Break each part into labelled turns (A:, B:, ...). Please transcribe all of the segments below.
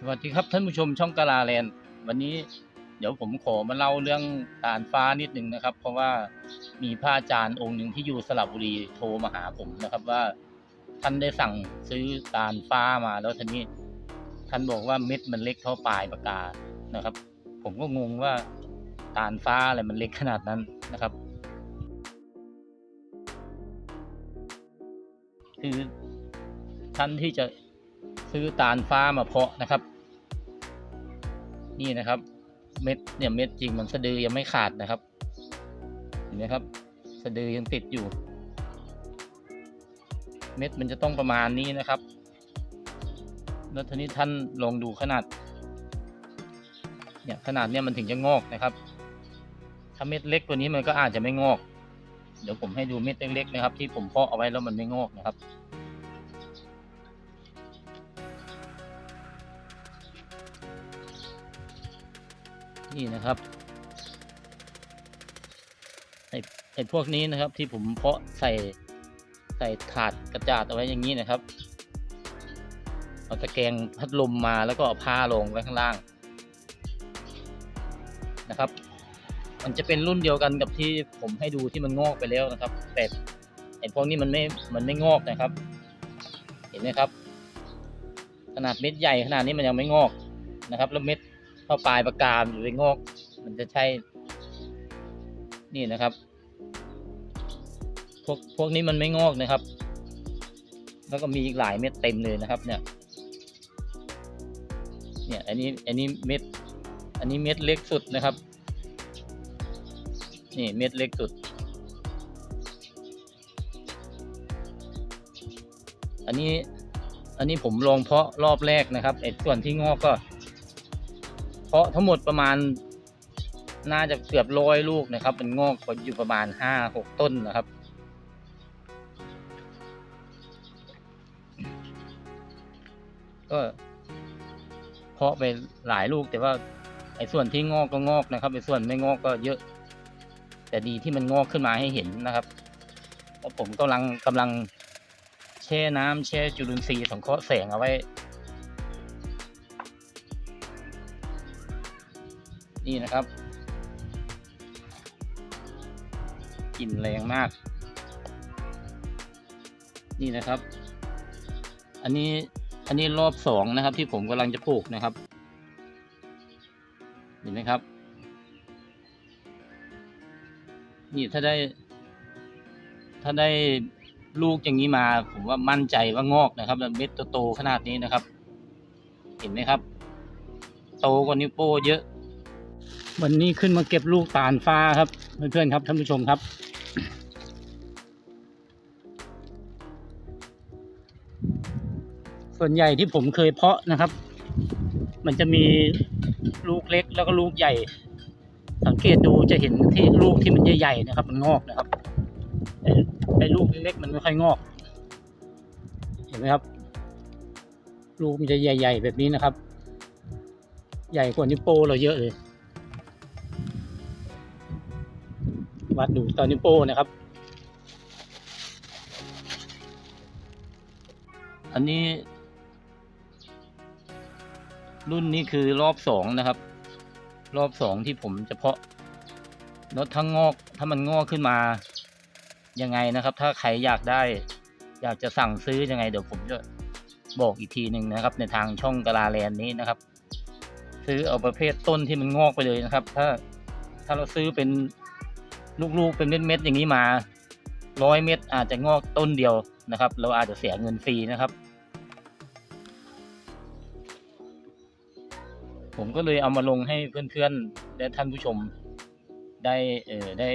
A: สวัสดีครับท่านผู้ชมช่องกาลาแลนด์วันนี้เดี๋ยวผมขอมาเล่าเรื่องตาลฟ้านิดหนึ่งนะครับ เพราะว่ามีพระอาจารย์องค์หนึ่งที่อยู่สระบุรีโทรมาหาผมนะครับว่า ท่านได้สั่งซื้อตาลฟ้ามาแล้วทีนี้ ท่านบอกว่าเม็ดมันเล็กเท่าปลายปากกานะครับ ผมก็งงว่าตาลฟ้าอะไรมันเล็กขนาดนั้นนะครับ คือท่านที่จะ ซื้อตาลฟ้ามาเพาะนะครับ นี่นะครับ เม็ดเนี่ยเม็ดจริงมันสะดือยังไม่ขาดนะครับเห็นไหมครับ สะดือยังติดอยู่ เม็ดมันจะต้องประมาณนี้นะครับ แล้วทีนี้ท่านลองดูขนาด เนี่ยขนาดเนี้ยมันถึงจะงอกนะครับ ถ้าเม็ดเล็กกว่านี้มันก็อาจจะไม่งอก เดี๋ยวผมให้ดูเม็ดเล็กๆนะครับ ที่ผมเพาะเอาไว้แล้วมันไม่งอกนะครับ นี่นะครับไอ้ไอ้พวกนี้นะครับที่ผมเพาะใส่ใส่ถาดกระจาดเอาไว้อย่างนี้นะครับ เอาตะแกรงพัดลมมาแล้วก็เอาผ้าลงไว้ข้างล่างนะครับ มันจะเป็นรุ่นเดียวกันกับที่ผมให้ดูที่มันงอกไปแล้วนะครับ แต่ไอ้พวกนี้มันไม่ มันไม่งอกนะครับ เห็นไหมครับ ขนาดเม็ดใหญ่ขนาดนี้มันยังไม่งอกนะครับ แล้วเม็ด เข้าปลายประกามอยู่ในงอก มันจะใช่ นี่นะครับ พวกพวกนี้มันไม่งอกนะครับ แล้วก็มีอีกหลายเม็ดเต็มเลยนะครับ เนี่ย เนี่ย อันนี้อันนี้เม็ด อันนี้เม็ดเล็กสุดนะครับ นี่เม็ดเล็กสุด อันนี้อันนี้ผมลองเพาะรอบแรกนะครับไอ้ส่วนที่งอกก็ เพาะทั้งหมดประมาณ น่าจะเกือบร้อยลูกนะครับมันงอกอยู่ประมาณห้าหกต้นนะครับ ก็เพาะไปหลายลูกแต่ว่าไอ้ส่วนที่งอกก็งอกนะครับไอ้ส่วนไม่งอกก็เยอะ แต่ดีที่มันงอกขึ้นมาให้เห็นนะครับแล้วผมกำลังกำลังแช่น้ำแช่จุลินทรีย์สังเคราะห์แสงเอาไว้ นี่นะครับกลิ่นแรงมาก นี่นะครับ อันนี้อันนี้รอบสองนะครับ ที่ผมกำลังจะปลูกนะครับ เห็นไหมครับ นี่ถ้าได้ ถ้าได้ลูกอย่างนี้มา ผมว่ามั่นใจว่างอกนะครับแล้วเม็ดโตๆขนาดนี้นะครับ เห็นไหมครับ โตกว่านิ้วโป้เยอะ วันนี้ขึ้นมาเก็บลูกตาลฟ้าครับ เพื่อนๆครับท่านผู้ชมครับ ส่วนใหญ่ที่ผมเคยเพาะนะครับ มันจะมีลูกเล็กแล้วก็ลูกใหญ่ สังเกตดูจะเห็นที่ลูกที่มันใหญ่ๆนะครับ มันงอกนะครับไอ้ลูกเล็กๆมันไม่ค่อยงอก เห็นไหมครับ ลูกมันจะใหญ่ ๆ แบบนี้นะครับ ใหญ่กว่านิ้วโป้เราเยอะเลย วัดดูตอนนิ้วโป้นะครับ อันนี้ รุ่นนี้คือรอบสองนะครับ รอบสองที่ผมจะเพาะแล้วถ้างอกถ้ามันงอกขึ้นมายังไงนะครับ ถ้าใครอยากได้ อยากจะสั่งซื้อยังไง เดี๋ยวผมจะบอกอีกทีหนึ่งนะครับ ในทางช่องกะลาแลนนี้นะครับ ซื้อเอาประเภทต้นที่มันงอกไปเลยนะครับ ถ้าถ้าเราซื้อเป็น ลูกๆเป็นเม็ดๆอย่างนี้มาร้อยเม็ดอาจจะงอกต้นเดียวนะครับ เราอาจจะเสียเงินฟรีนะครับ ผมก็เลยเอามาลงให้เพื่อนๆและท่านผู้ชมได้เออได้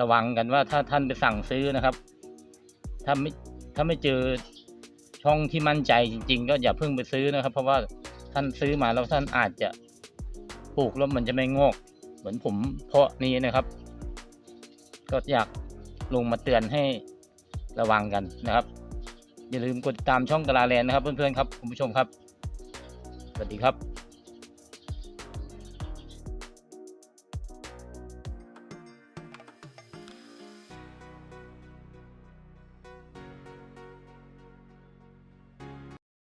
A: ระวังกันว่าถ้าท่านไปสั่งซื้อนะครับ ถ้าไม่ถ้าไม่เจอช่องที่มั่นใจจริง ๆ ก็อย่าเพิ่งไปซื้อนะครับ เพราะว่าท่านซื้อมาแล้วท่านอาจจะปลูกแล้วมันจะไม่งอก เหมือนผมเพาะนี้นะครับ ก็อยากลงมาเตือนให้ระวังกันนะครับ อย่าลืมกดติดตามช่องกะลาแลนด์นะครับ เพื่อนๆครับคุณผู้ชมครับ สวัสดีครับ